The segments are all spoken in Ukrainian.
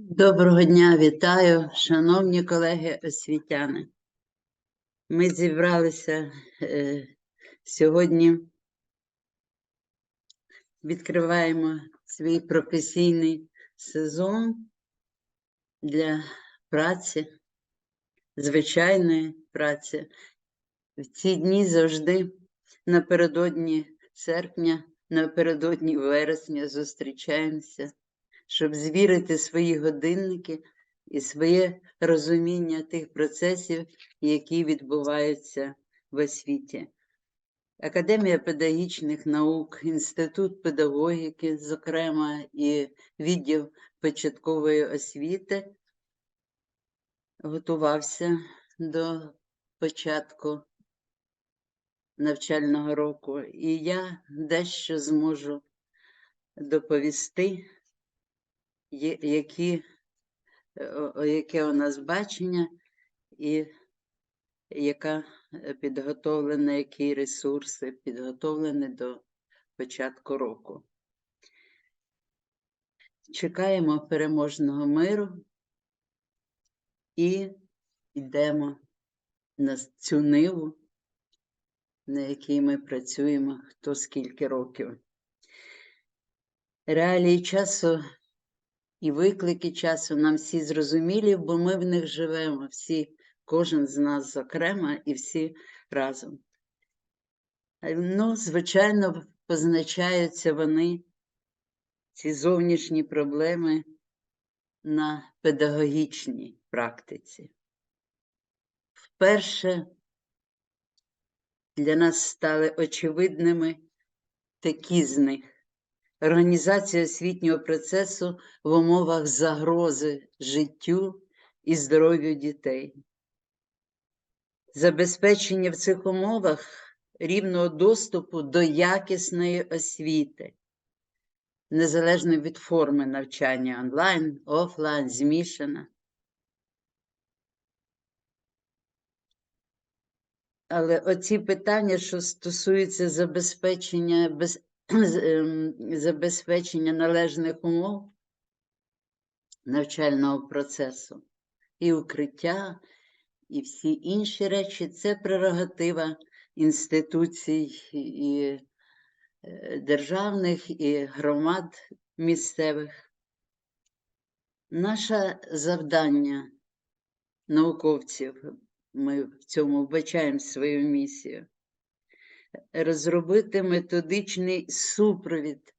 Доброго дня, вітаю, шановні колеги освітяни. Ми зібралися е, сьогодні, відкриваємо свій професійний сезон для праці, звичайної праці. В ці дні завжди напередодні серпня, напередодні вересня зустрічаємося щоб звірити свої годинники і своє розуміння тих процесів, які відбуваються в освіті. Академія педагогічних наук, Інститут педагогіки, зокрема, і відділ початкової освіти готувався до початку навчального року, і я дещо зможу доповісти які, е, яке у нас бачення і яка е, підготовлена, які ресурси підготовлені до початку року. Чекаємо переможного миру і йдемо на цю ниву, на якій ми працюємо хто скільки років. Реалії часу і виклики часу нам всі зрозумілі, бо ми в них живемо, всі, кожен з нас зокрема, і всі разом. Е, Ну, звичайно, позначаються вони, ці зовнішні проблеми, на педагогічній практиці. Вперше для нас стали очевидними такі з них організація освітнього процесу в умовах загрози життю і здоров'ю дітей. Забезпечення в цих умовах рівного доступу до якісної освіти, незалежно від форми навчання онлайн, офлайн, змішана. Але оці питання, що стосуються забезпечення, без, забезпечення належних умов навчального процесу, і укриття, і всі інші речі, це прерогатива інституцій і е, державних, і громад місцевих. Наше завдання науковців, ми в цьому вбачаємо свою місію, розробити методичний супровід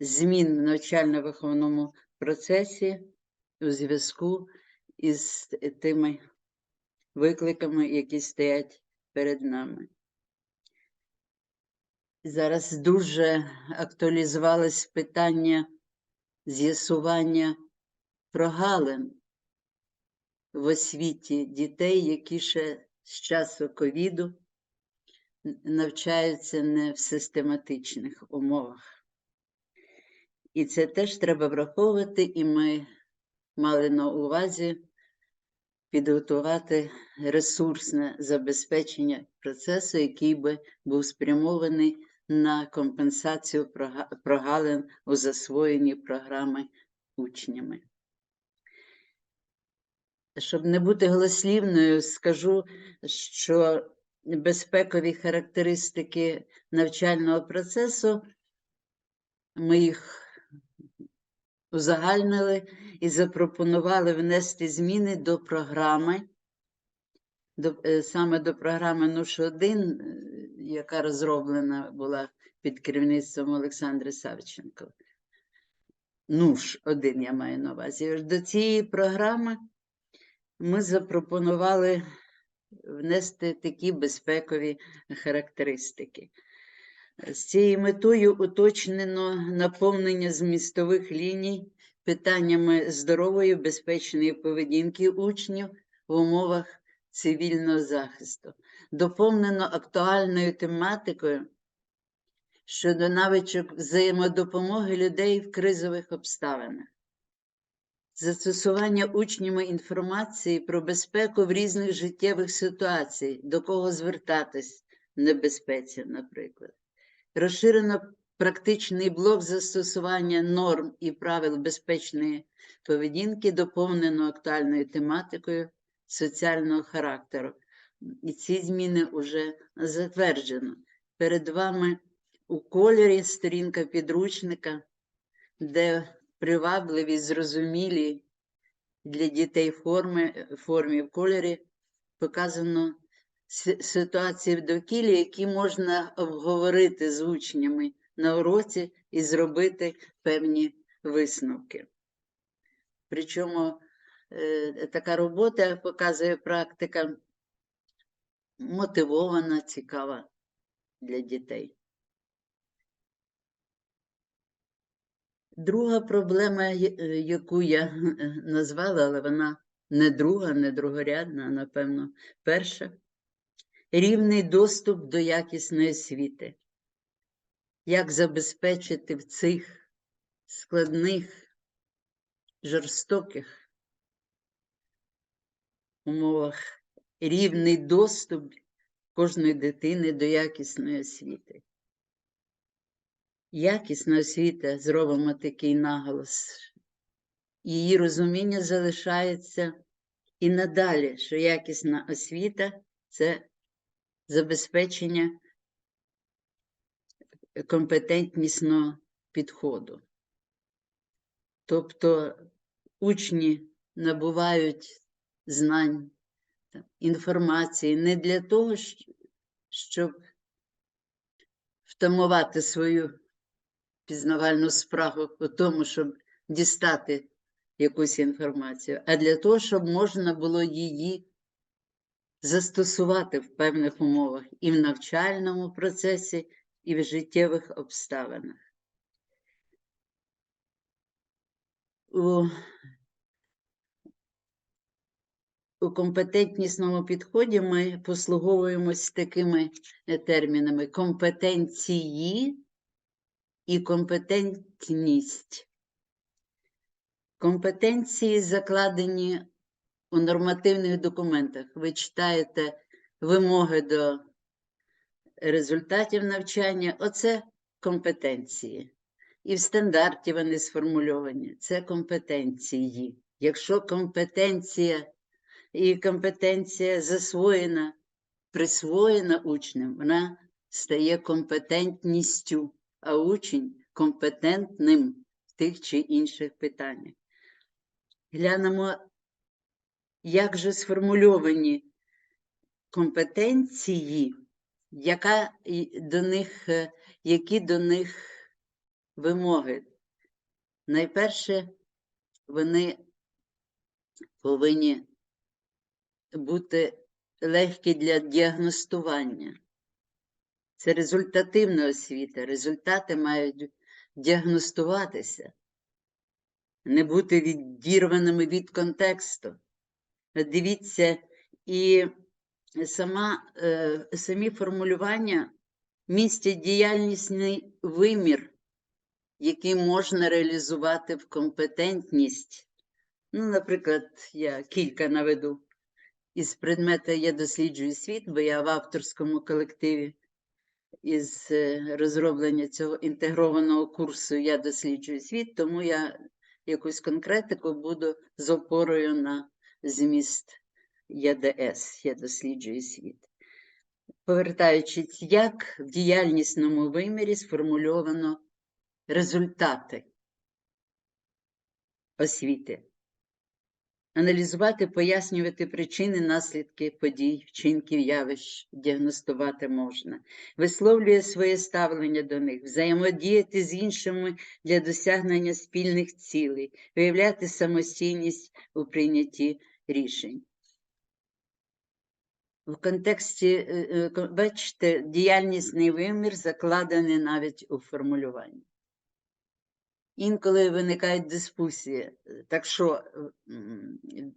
змін в навчально-виховному процесі у зв'язку із тими викликами, які стоять перед нами. Зараз дуже актуалізувалось питання з'ясування прогалин в освіті дітей, які ще з часу ковіду навчаються не в систематичних умовах. І це теж треба враховувати, і ми мали на увазі підготувати ресурсне забезпечення процесу, який би був спрямований на компенсацію прогалин у засвоєнні програми учнями. Щоб не бути голослівною, скажу, що безпекові характеристики навчального процесу ми їх узагальнили і запропонували внести зміни до програми, до, е, саме до програми НУШ-1, е, яка розроблена була під керівництвом Олександри Савченко. НУШ-1 я маю на увазі. До цієї програми ми запропонували внести такі безпекові характеристики. З цією метою уточнено наповнення змістових ліній питаннями здорової, безпечної поведінки учнів в умовах цивільного захисту. Доповнено актуальною тематикою щодо навичок взаємодопомоги людей в кризових обставинах. Застосування учнями інформації про безпеку в різних життєвих ситуаціях, до кого звертатись в небезпеці, наприклад. Розширено практичний блок застосування норм і правил безпечної поведінки доповнено актуальною тематикою соціального характеру. І ці зміни вже затверджено. Перед вами у кольорі сторінка підручника, де привабливі, зрозумілі для дітей форми, формі в кольорі показано ситуації в довкіллі, які можна обговорити з учнями на уроці і зробити певні висновки. Причому е, така робота показує практика мотивована, цікава для дітей. Друга проблема, е, яку я е, назвала, але вона не друга, не другорядна, а напевно, перша. Рівний доступ до якісної освіти. Як забезпечити в цих складних, жорстоких умовах рівний доступ кожної дитини до якісної освіти. Якісна освіта, зробимо такий наголос, її розуміння залишається і надалі, що якісна освіта це забезпечення компетентнісного підходу. Тобто учні набувають знань, інформації не для того, щоб втамувати свою пізнавальну спрагу у тому, щоб дістати якусь інформацію, а для того, щоб можна було її застосувати в певних умовах і в навчальному процесі, і в життєвих обставинах. У, у компетентнісному підході ми послуговуємось такими термінами компетенції і компетентність. Компетенції закладені у нормативних документах. Ви читаєте вимоги до результатів навчання. Оце компетенції. І в стандарті вони сформульовані. Це компетенції. Якщо компетенція і компетенція засвоєна, присвоєна учнем, вона стає компетентністю, а учень компетентним в тих чи інших питаннях. Глянемо, як же сформульовані компетенції, яка до них, е, які до них вимоги. Найперше, вони повинні бути легкі для діагностування. Це результативна освіта. Результати мають діагностуватися, не бути відірваними від контексту. Дивіться, і сама, е, самі формулювання містять діяльнісний вимір, який можна реалізувати в компетентність. Ну, наприклад, я кілька наведу. Із предмета я досліджую світ, бо я в авторському колективі із е, розроблення цього інтегрованого курсу я досліджую світ, тому я якусь конкретику буду з опорою на зміст ЯДС, я досліджую світ. Повертаючись, як в діяльнісному вимірі сформульовано результати освіти. Аналізувати, пояснювати причини, наслідки подій, вчинків, явищ, діагностувати можна, висловлює своє ставлення до них, взаємодіяти з іншими для досягнення спільних цілей, виявляти самостійність у прийнятті рішень. В контексті, е, е, бачите, діяльнісний вимір закладений навіть у формулюванні. Інколи виникають дискусії. Так що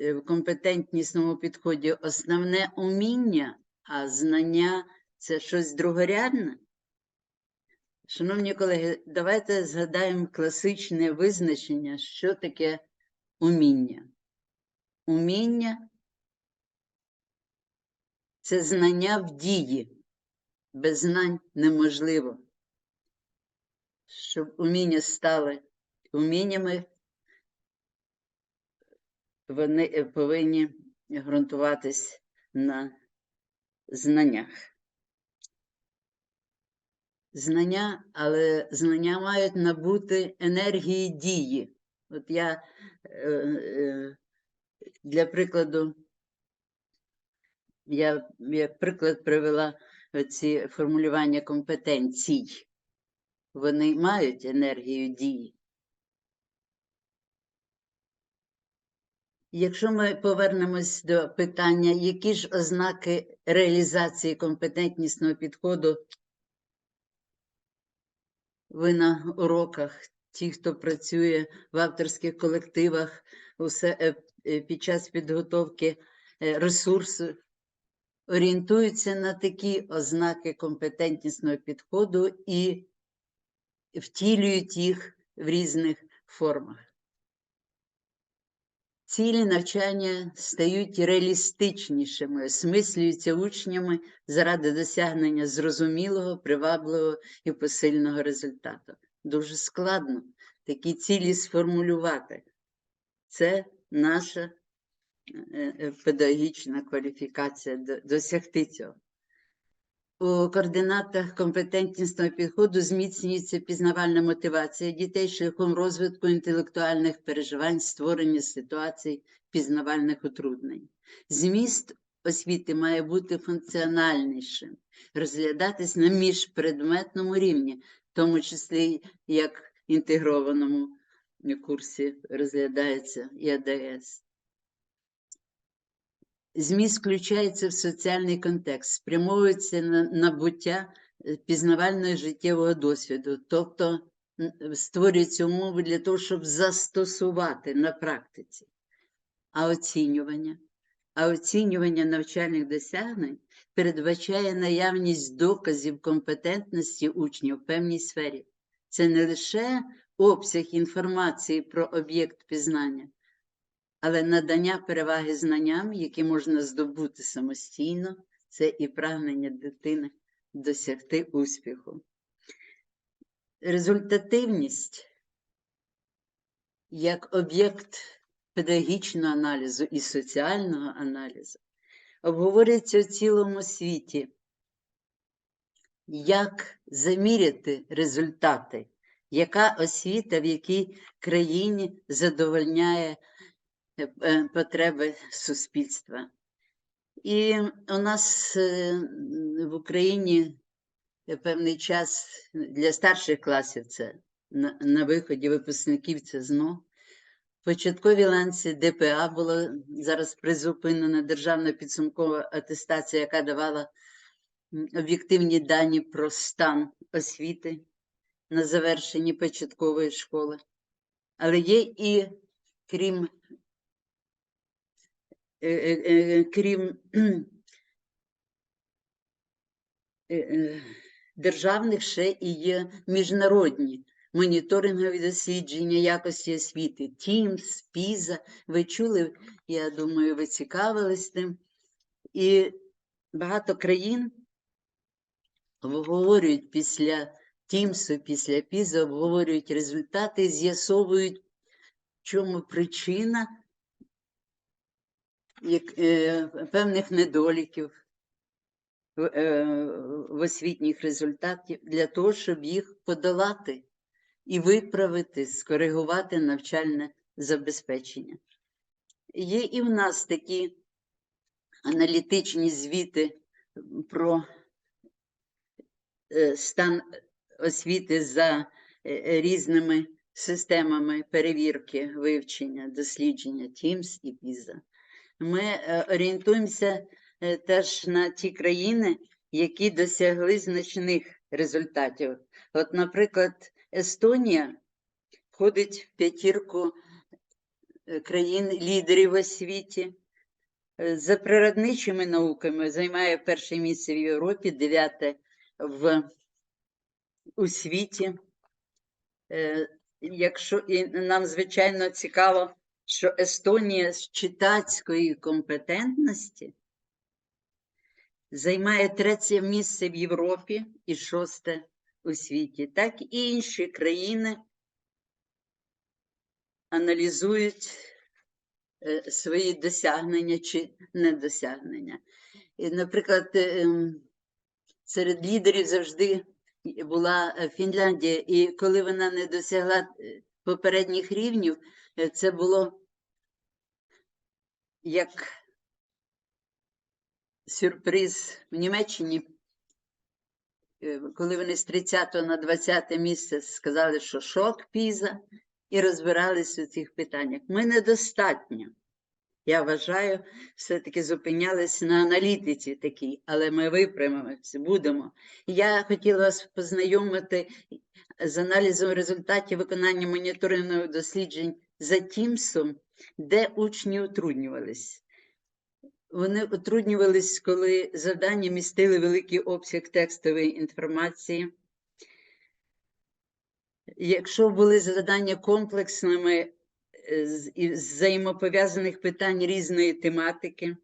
е, в компетентнісному підході основне уміння, а знання це щось другорядне. Шановні колеги, давайте згадаємо класичне визначення, що таке уміння. Уміння це знання в дії. Без знань неможливо. щоб уміння стали уміннями, вони е, повинні ґрунтуватись на знаннях. Знання, але знання мають набути енергії дії. От я е, е, для прикладу, я як приклад привела ці формулювання компетенцій. Вони мають енергію дії. Якщо ми повернемось до питання, які ж ознаки реалізації компетентнісного підходу ви на уроках, ті, хто працює в авторських колективах, усе е, е, під час підготовки е, ресурсу, орієнтуються на такі ознаки компетентнісного підходу і втілюють їх в різних формах. Цілі навчання стають реалістичнішими, осмислюються учнями заради досягнення зрозумілого, привабливого і посильного результату. Дуже складно такі цілі сформулювати. Це наша е, е, педагогічна кваліфікація досягти цього. У координатах компетентнісного підходу зміцнюється пізнавальна мотивація дітей шляхом розвитку інтелектуальних переживань, створення ситуацій пізнавальних утруднень. Зміст освіти має бути функціональнішим, розглядатись на міжпредметному рівні, в тому числі як інтегрованому курсі розглядається і АДС. Зміст включається в соціальний контекст, спрямовується на набуття е, пізнавального життєвого досвіду, тобто створюються умови для того, щоб застосувати на практиці. А оцінювання? А оцінювання навчальних досягнень передбачає наявність доказів компетентності учнів в певній сфері. Це не лише обсяг інформації про об'єкт пізнання, але надання переваги знанням, які можна здобути самостійно, це і прагнення дитини досягти успіху. Результативність як об'єкт педагогічного аналізу і соціального аналізу обговорюється в цілому світі. Як заміряти результати, яка освіта в якій країні задовольняє потреби суспільства. І у нас е, в Україні е, певний час для старших класів це на, виході випускників це ЗНО. В початковій ланці ДПА була зараз призупинена державна підсумкова атестація, яка давала об'єктивні дані про стан освіти на завершенні початкової школи. Але є і крім е, е, е, крім кхм, е, е, державних ще і є міжнародні моніторингові дослідження якості освіти, TIMSS, PISA. Ви чули, я думаю, ви цікавились тим. І багато країн обговорюють після TIMSS, після PISA, обговорюють результати, з'ясовують, в чому причина е, певних недоліків е, в освітніх результатів для того, щоб їх подолати і виправити, скоригувати навчальне забезпечення. Є і в нас такі аналітичні звіти про е, стан освіти за е, е, різними системами перевірки, вивчення, дослідження TIMSS і PISA. Ми е, орієнтуємося е, теж на ті країни, які досягли значних результатів. От, наприклад, Естонія входить в п'ятірку е, країн-лідерів в освіті. Е, За природничими науками займає перше місце в Європі, дев'яте в у світі. Якщо і нам звичайно цікаво, що Естонія з читацької компетентності займає третє місце в Європі і шосте у світі, так і інші країни аналізують е, свої досягнення чи недосягнення. І, наприклад, е, ем, серед лідерів завжди була е, Фінляндія, і коли вона не досягла попередніх рівнів, це було як сюрприз в Німеччині, е, коли вони з 30 на 20 місце сказали, що шок піза, і розбирались у цих питаннях. Ми недостатньо. Я вважаю, все-таки зупинялись на аналітиці такій, але ми виправимося, будемо. Я хотіла вас познайомити з аналізом результатів виконання моніторингових досліджень за Тімсом, де учні утруднювались. Вони утруднювались, коли завдання містили великий обсяг текстової інформації. Якщо були завдання комплексними е, з взаємопов'язаних питань різної тематики,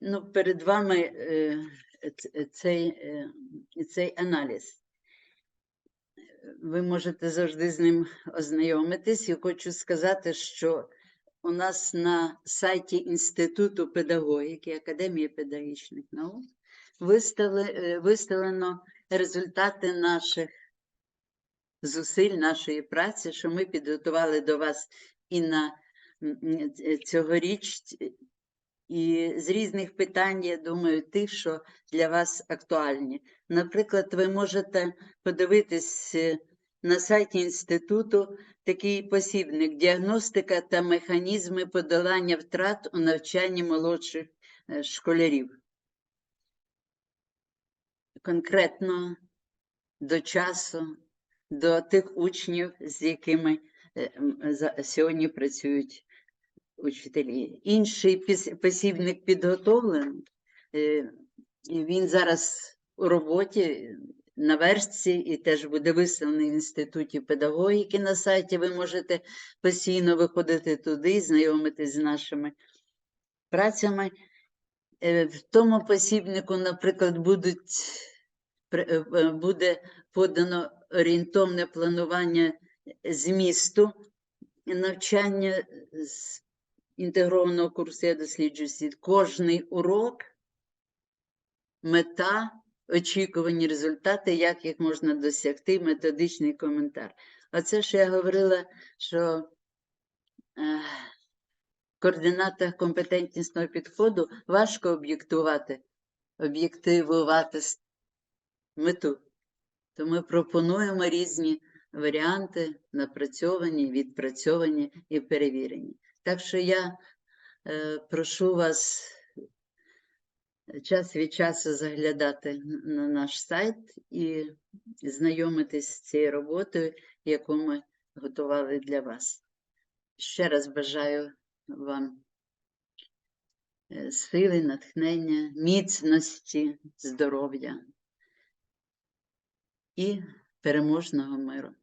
ну, перед вами е, цей, е, цей аналіз. Ви можете завжди з ним ознайомитись. І хочу сказати, що у нас на сайті Інституту педагогіки, Академії педагогічних наук е, виставлено результати наших зусиль, нашої праці, що ми підготували до вас і на ц- цьогоріч, і з різних питань, я думаю, тих, що для вас актуальні. Наприклад, ви можете подивитись е, на сайті інституту такий посібник діагностика та механізми подолання втрат у навчанні молодших е, школярів. Конкретно до часу, до тих учнів, з якими е, сьогодні працюють учителі. Інший посібник підготовлений. е, Він зараз у роботі на верстці і теж буде виставлений в Інституті педагогіки на сайті. Ви можете постійно виходити туди, і знайомитись з нашими працями. Е, В тому посібнику, наприклад, будуть, е, е, буде подано орієнтовне планування змісту навчання з інтегрованого курсу я досліджую світ. Кожний урок, мета, очікувані результати, як їх можна досягти, методичний коментар. Оце ж я говорила, що е, в координатах компетентнісного підходу важко об'єктувати, об'єктивувати мету. То ми пропонуємо різні варіанти, напрацьовані, відпрацьовані і перевірені. Так що я е, прошу вас час від часу заглядати на наш сайт і знайомитись з цією роботою, яку ми готували для вас. Ще раз бажаю вам е, сили, натхнення, міцності, здоров'я і переможного миру.